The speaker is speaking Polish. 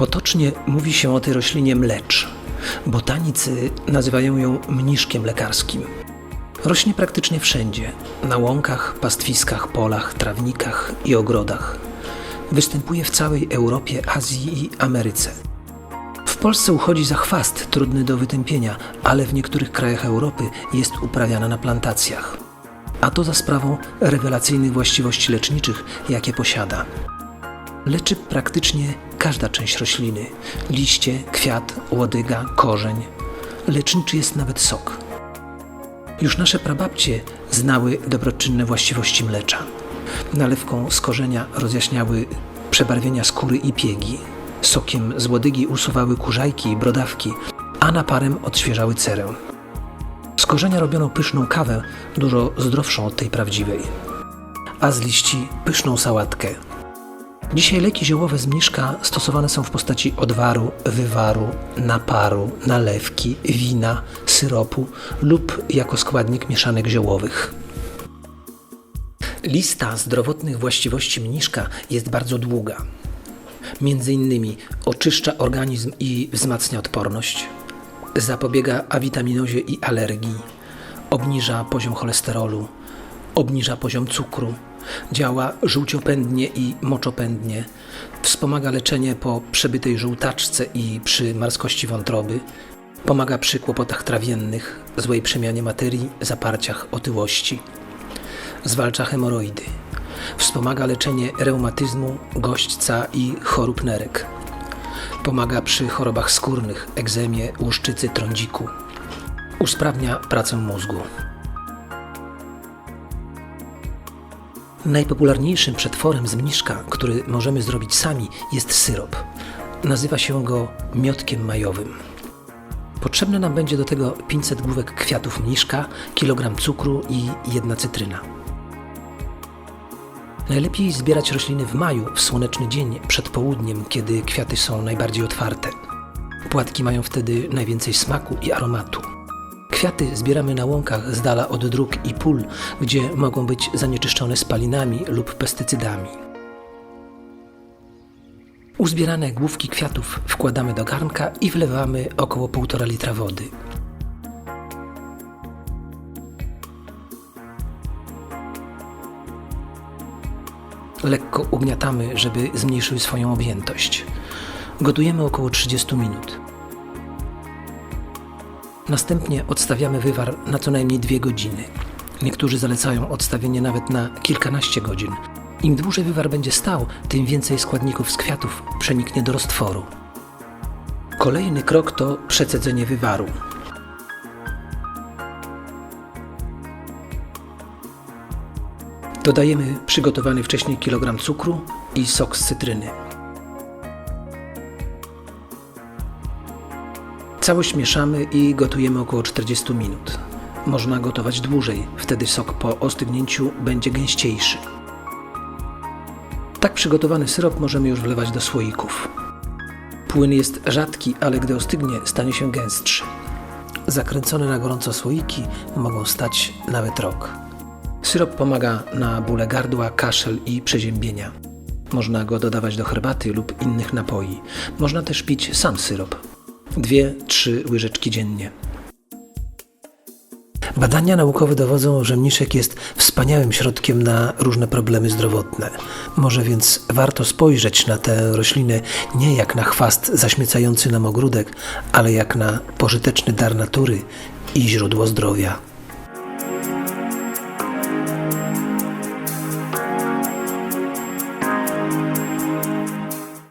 Potocznie mówi się o tej roślinie mlecz. Botanicy nazywają ją mniszkiem lekarskim. Rośnie praktycznie wszędzie na łąkach, pastwiskach, polach, trawnikach i ogrodach. Występuje w całej Europie, Azji i Ameryce. W Polsce uchodzi za chwast trudny do wytępienia, ale w niektórych krajach Europy jest uprawiana na plantacjach. A to za sprawą rewelacyjnych właściwości leczniczych, jakie posiada. Leczy praktycznie każda część rośliny: liście, kwiat, łodyga, korzeń. Leczniczy jest nawet sok. Już nasze prababcie znały dobroczynne właściwości mlecza. Nalewką z korzenia rozjaśniały przebarwienia skóry i piegi. Sokiem z łodygi usuwały kurzajki i brodawki, a naparem odświeżały cerę. Z korzenia robiono pyszną kawę, dużo zdrowszą od tej prawdziwej. A z liści pyszną sałatkę. Dzisiaj leki ziołowe z mniszka stosowane są w postaci odwaru, wywaru, naparu, nalewki, wina, syropu lub jako składnik mieszanek ziołowych. Lista zdrowotnych właściwości mniszka jest bardzo długa. Między innymi oczyszcza organizm i wzmacnia odporność, zapobiega awitaminozie i alergii, obniża poziom cholesterolu, obniża poziom cukru, działa żółciopędnie i moczopędnie, wspomaga leczenie po przebytej żółtaczce i przy marskości wątroby, pomaga przy kłopotach trawiennych, złej przemianie materii, zaparciach, otyłości zwalcza hemoroidy. Wspomaga leczenie reumatyzmu, gośćca i chorób nerek. Pomaga przy chorobach skórnych, egzemie, łuszczycy, trądziku. Usprawnia pracę mózgu. Najpopularniejszym przetworem z mniszka, który możemy zrobić sami, jest syrop. Nazywa się go miotkiem majowym. Potrzebne nam będzie do tego 500 główek kwiatów mniszka, kilogram cukru i jedna cytryna. Najlepiej zbierać rośliny w maju, w słoneczny dzień, przed południem, kiedy kwiaty są najbardziej otwarte. Płatki mają wtedy najwięcej smaku i aromatu. Kwiaty zbieramy na łąkach z dala od dróg i pól, gdzie mogą być zanieczyszczone spalinami lub pestycydami. Uzbierane główki kwiatów wkładamy do garnka i wlewamy około 1,5 litra wody. Lekko ugniatamy, żeby zmniejszyły swoją objętość. Gotujemy około 30 minut. Następnie odstawiamy wywar na co najmniej 2 godziny. Niektórzy zalecają odstawienie nawet na kilkanaście godzin. Im dłużej wywar będzie stał, tym więcej składników z kwiatów przeniknie do roztworu. Kolejny krok to przecedzenie wywaru. Dodajemy przygotowany wcześniej kilogram cukru i sok z cytryny. Całość mieszamy i gotujemy około 40 minut. Można gotować dłużej, wtedy sok po ostygnięciu będzie gęściejszy. Tak przygotowany syrop możemy już wlewać do słoików. Płyn jest rzadki, ale gdy ostygnie, stanie się gęstszy. Zakręcone na gorąco słoiki mogą stać nawet rok. Syrop pomaga na bóle gardła, kaszel i przeziębienia. Można go dodawać do herbaty lub innych napoi. Można też pić sam syrop. Dwie, trzy łyżeczki dziennie. Badania naukowe dowodzą, że mniszek jest wspaniałym środkiem na różne problemy zdrowotne. Może więc warto spojrzeć na tę roślinę nie jak na chwast zaśmiecający nam ogródek, ale jak na pożyteczny dar natury i źródło zdrowia.